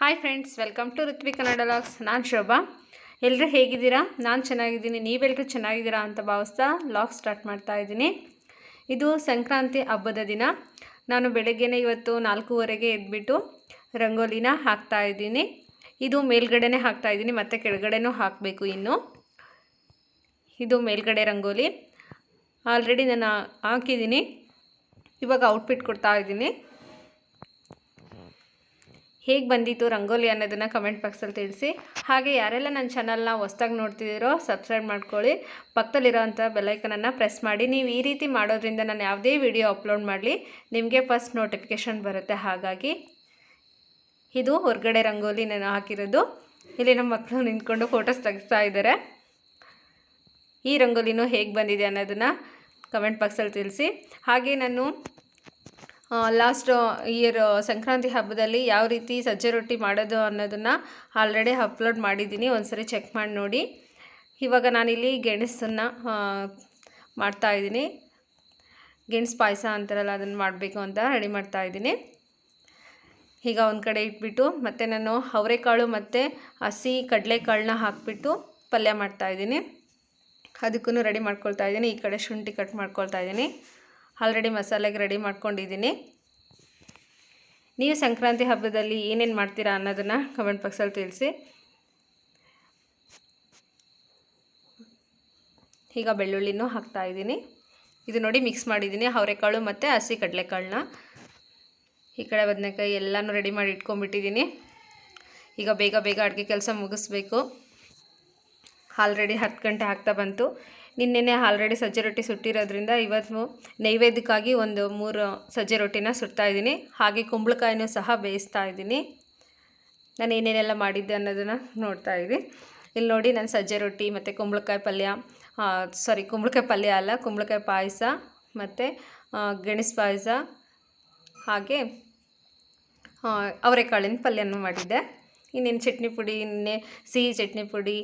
Hi friends welcome to Rutvi Kannada logs ನಾನು ಶೋಭಾ. ಎಲ್ಲರೂ ಹೇಗಿದ್ದೀರಾ? ನಾನು ಚೆನ್ನಾಗಿದ್ದೀನಿ. ನೀವೆಲ್ಲರೂ ಚೆನ್ನಾಗಿದ್ದೀರಾ ಅಂತ ಭಾವಿಸ್ತಾ ಲಾಗ್ ಸ್ಟಾರ್ಟ್ ಮಾಡ್ತಾ ಇದ್ದೀನಿ. ಇದು ಸಂಕ್ರಾಂತಿ ಹಬ್ಬದ ದಿನ. ನಾನು ಬೆಳಗ್ಗೆನೇ ಇವತ್ತು ನಾಲ್ಕೂವರೆಗೆ ಎದ್ಬಿಟ್ಟು ರಂಗೋಲಿನ ಹಾಕ್ತಾ ಇದ್ದೀನಿ. ಇದು ಮೇಲ್ಗಡೆನೇ ಹಾಕ್ತಾ ಇದ್ದೀನಿ, ಮತ್ತು ಕೆಳಗಡೆನೂ ಹಾಕಬೇಕು ಇನ್ನು. ಇದು ಮೇಲ್ಗಡೆ ರಂಗೋಲಿ. ಆಲ್ರೆಡಿ ನಾನು ಹಾಕಿದ್ದೀನಿ. ಇವಾಗ ಔಟ್ಫಿಟ್ ಕೊಡ್ತಾ ಇದ್ದೀನಿ. ಹೇಗೆ ಬಂದಿತ್ತು ರಂಗೋಲಿ ಅನ್ನೋದನ್ನು ಕಮೆಂಟ್ ಬಾಕ್ಸಲ್ಲಿ ತಿಳಿಸಿ. ಹಾಗೆ ಯಾರೆಲ್ಲ ನನ್ನ ಚಾನಲ್ನ ಹೊಸ್ದಾಗಿ ನೋಡ್ತಿದ್ದೀರೋ ಸಬ್ಸ್ಕ್ರೈಬ್ ಮಾಡ್ಕೊಳ್ಳಿ. ಪಕ್ಕದಲ್ಲಿರೋವಂಥ ಬೆಲೈಕನನ್ನು ಪ್ರೆಸ್ ಮಾಡಿ. ನೀವು ಈ ರೀತಿ ಮಾಡೋದ್ರಿಂದ ನಾನು ಯಾವುದೇ ವಿಡಿಯೋ ಅಪ್ಲೋಡ್ ಮಾಡಲಿ, ನಿಮಗೆ ಫಸ್ಟ್ ನೋಟಿಫಿಕೇಷನ್ ಬರುತ್ತೆ. ಹಾಗಾಗಿ ಇದು ಹೊರಗಡೆ ರಂಗೋಲಿ ನಾನು ಹಾಕಿರೋದು. ಇಲ್ಲಿ ನಮ್ಮ ಮಕ್ಕಳು ನಿಂತ್ಕೊಂಡು ಫೋಟೋಸ್ ತೆಗಿಸ್ತಾ ಇದ್ದಾರೆ ಈ ರಂಗೋಲಿನೂ ಹೇಗೆ ಬಂದಿದೆ ಅನ್ನೋದನ್ನು ಕಮೆಂಟ್ ಬಾಕ್ಸಲ್ಲಿ ತಿಳಿಸಿ. ಹಾಗೆ ನಾನು ಲಾಸ್ಟ್ ಇಯರ್ ಸಂಕ್ರಾಂತಿ ಹಬ್ಬದಲ್ಲಿ ಯಾವ ರೀತಿ ಸಜ್ಜೆ ರೊಟ್ಟಿ ಮಾಡೋದು ಅನ್ನೋದನ್ನು ಆಲ್ರೆಡಿ ಅಪ್ಲೋಡ್ ಮಾಡಿದ್ದೀನಿ. ಒಂದ್ಸರಿ ಚೆಕ್ ಮಾಡಿ ನೋಡಿ. ಇವಾಗ ನಾನಿಲ್ಲಿ ಗೆಣಸನ್ನು ಮಾಡ್ತಾಯಿದ್ದೀನಿ ಗೆಣಸು ಪಾಯಸ ಅಂತಾರಲ್ಲ, ಅದನ್ನು ಮಾಡಬೇಕು ಅಂತ ರೆಡಿ ಮಾಡ್ತಾಯಿದ್ದೀನಿ ಈಗ ಒಂದು ಕಡೆ ಇಟ್ಬಿಟ್ಟು ಮತ್ತು ನಾನು ಅವರೆಕಾಳು ಮತ್ತು ಹಸಿ ಕಡಲೆಕಾಳನ್ನ ಹಾಕಿಬಿಟ್ಟು ಪಲ್ಯ ಮಾಡ್ತಾಯಿದ್ದೀನಿ ಅದಕ್ಕೂ ರೆಡಿ ಮಾಡ್ಕೊಳ್ತಾ ಇದ್ದೀನಿ. ಈ ಕಡೆ ಶುಂಠಿ ಕಟ್ ಮಾಡ್ಕೊಳ್ತಾ ಇದ್ದೀನಿ. ಆಲ್ರೆಡಿ ಮಸಾಲೆಗೆ ರೆಡಿ ಮಾಡ್ಕೊಂಡಿದ್ದೀನಿ. ನೀವು ಸಂಕ್ರಾಂತಿ ಹಬ್ಬದಲ್ಲಿ ಏನೇನು ಮಾಡ್ತೀರಾ ಅನ್ನೋದನ್ನು ಕಮೆಂಟ್ ಬಾಕ್ಸಲ್ಲಿ ತಿಳಿಸಿ. ಈಗ ಬೆಳ್ಳುಳ್ಳಿನೂ ಹಾಕ್ತಾ ಇದ್ದೀನಿ. ಇದು ನೋಡಿ ಮಿಕ್ಸ್ ಮಾಡಿದ್ದೀನಿ. ಅವರೆಕಾಳು ಮತ್ತು ಹಸಿ ಕಡಲೆಕಾಳನ್ನ. ಈ ಕಡೆ ಬದನೆಕಾಯಿ ಎಲ್ಲನೂ ರೆಡಿ ಮಾಡಿ ಇಟ್ಕೊಂಡ್ಬಿಟ್ಟಿದ್ದೀನಿ. ಈಗ ಬೇಗ ಬೇಗ ಅಡುಗೆ ಕೆಲಸ ಮುಗಿಸ್ಬೇಕು. ಆಲ್ರೆಡಿ ಹತ್ತು ಗಂಟೆ ಆಗ್ತಾ ಬಂತು. ನಿನ್ನೆನೆ ಆಲ್ರೆಡಿ ಸಜ್ಜೆ ರೊಟ್ಟಿ ಸುಟ್ಟಿರೋದ್ರಿಂದ ಇವತ್ತು ನೈವೇದ್ಯಕ್ಕಾಗಿ ಒಂದು ಮೂರು ಸಜ್ಜೆ ರೊಟ್ಟಿನ ಸುಡ್ತಾ ಇದ್ದೀನಿ. ಹಾಗೆ ಕುಂಬಳಕಾಯಿನೂ ಸಹ ಬೇಯಿಸ್ತಾ ಇದ್ದೀನಿ. ನಾನು ಏನೇನೆಲ್ಲ ಮಾಡಿದ್ದೆ ಅನ್ನೋದನ್ನು ನೋಡ್ತಾ ಇದ್ದೀನಿ. ಇಲ್ಲಿ ನೋಡಿ ನಾನು ಸಜ್ಜೆ ರೊಟ್ಟಿ ಮತ್ತು ಕುಂಬಳಕಾಯಿ ಪಲ್ಯ ಸಾರಿ ಕುಂಬಳಕಾಯಿ ಪಲ್ಯ ಅಲ್ಲ, ಕುಂಬಳಕಾಯಿ ಪಾಯಸ ಮತ್ತು ಗೆಣಸು ಪಾಯಸ ಹಾಗೆ ಅವರೆಕಾಳಿನ ಪಲ್ಯನೂ ಮಾಡಿದ್ದೆ. ಇನ್ನೇನು ಚಟ್ನಿ ಪುಡಿ ನಿನ್ನೆ ಸಿಹಿ ಚಟ್ನಿ ಪುಡಿ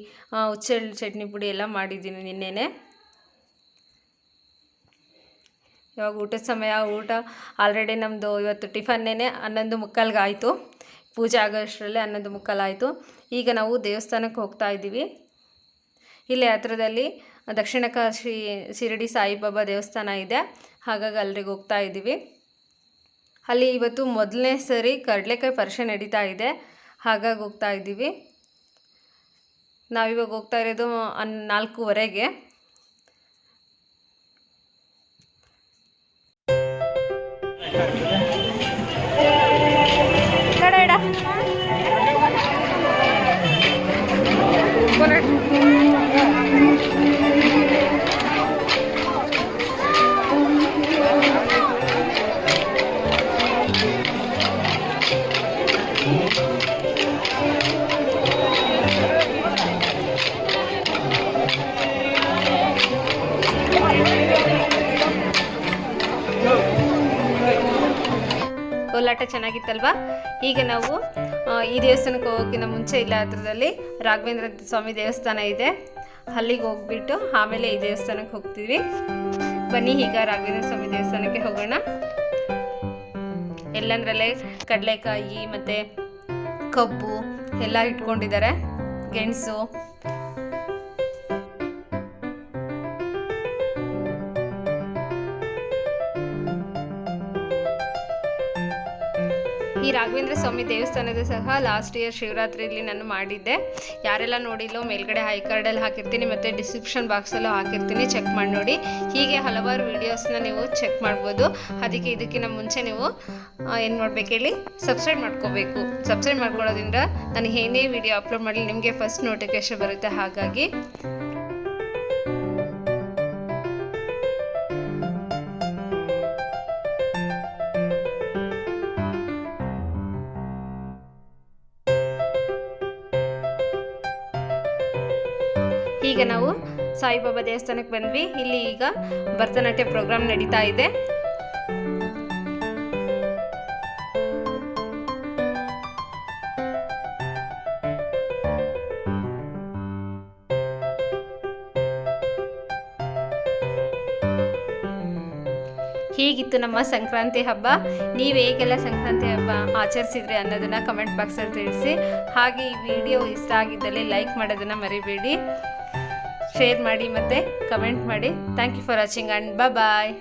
ಹುಚ್ಚೆಳ್ಳು ಚಟ್ನಿ ಪುಡಿ ಎಲ್ಲ ಮಾಡಿದ್ದೀನಿ ನಿನ್ನೆನೆ. ಇವಾಗ ಊಟದ ಸಮಯ, ಊಟ ಆಲ್ರೆಡಿ ನಮ್ಮದು ಇವತ್ತು ಟಿಫನ್ನೇ ಹನ್ನೊಂದು ಮುಕ್ಕಾಲ್ಗೆ ಆಯಿತು. ಪೂಜೆ ಆಗೋಷ್ಟರಲ್ಲೇ ಹನ್ನೊಂದು ಮುಕ್ಕಾಲಾಯಿತು ಈಗ ನಾವು ದೇವಸ್ಥಾನಕ್ಕೆ ಹೋಗ್ತಾ ಇದ್ದೀವಿ. ಇಲ್ಲಿ ಹತ್ರದಲ್ಲಿ ದಕ್ಷಿಣ ಕಾಶಿ ಶಿರಡಿ ಸಾಯಿಬಾಬಾ ದೇವಸ್ಥಾನ ಇದೆ. ಹಾಗಾಗಿ ಅಲ್ಲಿಗೆ ಹೋಗ್ತಾ ಇದ್ದೀವಿ. ಅಲ್ಲಿ ಇವತ್ತು ಮೊದಲನೇ ಸರಿ ಕಡಲೆಕಾಯಿ ಪರಿಷೆ ನಡೀತಾ ಇದೆ. ಹಾಗಾಗಿ ಹೋಗ್ತಾ ಇದ್ದೀವಿ. ನಾವಿವಾಗ ಹೋಗ್ತಾ ಇರೋದು ನಾಲ್ಕೂವರೆಗೆ. ಕೋಲಾಟ ಚೆನ್ನಾಗಿತ್ತಲ್ವಾ? ಈಗ ನಾವು ಈ ದೇವಸ್ಥಾನಕ್ಕೆ ಹೋಗೋಕ್ಕಿಂತ ಮುಂಚೆ ಇಲ್ಲ ಹತ್ರದಲ್ಲಿ ರಾಘವೇಂದ್ರ ಸ್ವಾಮಿ ದೇವಸ್ಥಾನ ಇದೆ. ಅಲ್ಲಿಗೆ ಹೋಗ್ಬಿಟ್ಟು ಆಮೇಲೆ ಈ ದೇವಸ್ಥಾನಕ್ಕೆ ಹೋಗ್ತೀವಿ. ಬನ್ನಿ ಈಗ ರಾಘವೇಂದ್ರ ಸ್ವಾಮಿ ದೇವಸ್ಥಾನಕ್ಕೆ ಹೋಗೋಣ. ಎಲ್ಲಂದ್ರಲ್ಲೇ ಕಡಲೆಕಾಯಿ ಮತ್ತು ಕಬ್ಬು ಎಲ್ಲ ಇಟ್ಕೊಂಡಿದ್ದಾರೆ. ಗೆಣಸು ಈ ರಾಘವೇಂದ್ರ ಸ್ವಾಮಿ ದೇವಸ್ಥಾನದ ಸಹ ಲಾಸ್ಟ್ ಇಯರ್ ಶಿವರಾತ್ರಿಯಲ್ಲಿ ನಾನು ಮಾಡಿದ್ದೆ. ಯಾರೆಲ್ಲ ನೋಡಿಲ್ಲೋ ಮೇಲ್ಗಡೆ ಹೈ ಕಾರ್ಡಲ್ಲಿ ಹಾಕಿರ್ತೀನಿ, ಮತ್ತು ಡಿಸ್ಕ್ರಿಪ್ಷನ್ ಬಾಕ್ಸಲ್ಲೂ ಹಾಕಿರ್ತೀನಿ ಚೆಕ್ ಮಾಡಿ ನೋಡಿ. ಹೀಗೆ ಹಲವಾರು ವೀಡಿಯೋಸ್ನ ನೀವು ಚೆಕ್ ಮಾಡ್ಬೋದು. ಅದಕ್ಕೆ ಇದಕ್ಕಿಂತ ಮುಂಚೆ ನೀವು ಏನು ಮಾಡಬೇಕು ಹೇಳಿ? ಸಬ್ಸ್ಕ್ರೈಬ್ ಮಾಡ್ಕೋಬೇಕು. ಸಬ್ಸ್ಕ್ರೈಬ್ ಮಾಡ್ಕೊಳ್ಳೋದ್ರಿಂದ ನಾನು ಏನೇ ವಿಡಿಯೋ ಅಪ್ಲೋಡ್ ಮಾಡಲಿ, ನಿಮಗೆ ಫಸ್ಟ್ ನೋಟಿಫಿಕೇಶನ್ ಬರುತ್ತೆ. ಹಾಗಾಗಿ ಈಗ ನಾವು ಸಾಯಿಬಾಬಾ ದೇವಸ್ಥಾನಕ್ಕೆ ಬಂದ್ವಿ. ಇಲ್ಲಿ ಈಗ ಭರತನಾಟ್ಯ ಪ್ರೋಗ್ರಾಮ್ ನಡೀತಾ ಇದೆ. ಹೀಗಿತ್ತು ನಮ್ಮ ಸಂಕ್ರಾಂತಿ ಹಬ್ಬ. ನೀವು ಹೇಗೆಲ್ಲ ಸಂಕ್ರಾಂತಿ ಹಬ್ಬ ಆಚರಿಸಿದ್ರಿ ಅನ್ನೋದನ್ನು ಕಮೆಂಟ್ ಬಾಕ್ಸಲ್ಲಿ ತಿಳಿಸಿ. ಹಾಗೆ ಈ ವಿಡಿಯೋ ಇಷ್ಟ ಆಗಿದ್ದಲ್ಲಿ ಲೈಕ್ ಮಾಡೋದನ್ನು ಮರಿಬೇಡಿ. ಶೇರ್ ಮಾಡಿ ಮತ್ತು ಕಮೆಂಟ್ ಮಾಡಿ. Thank you for watching and bye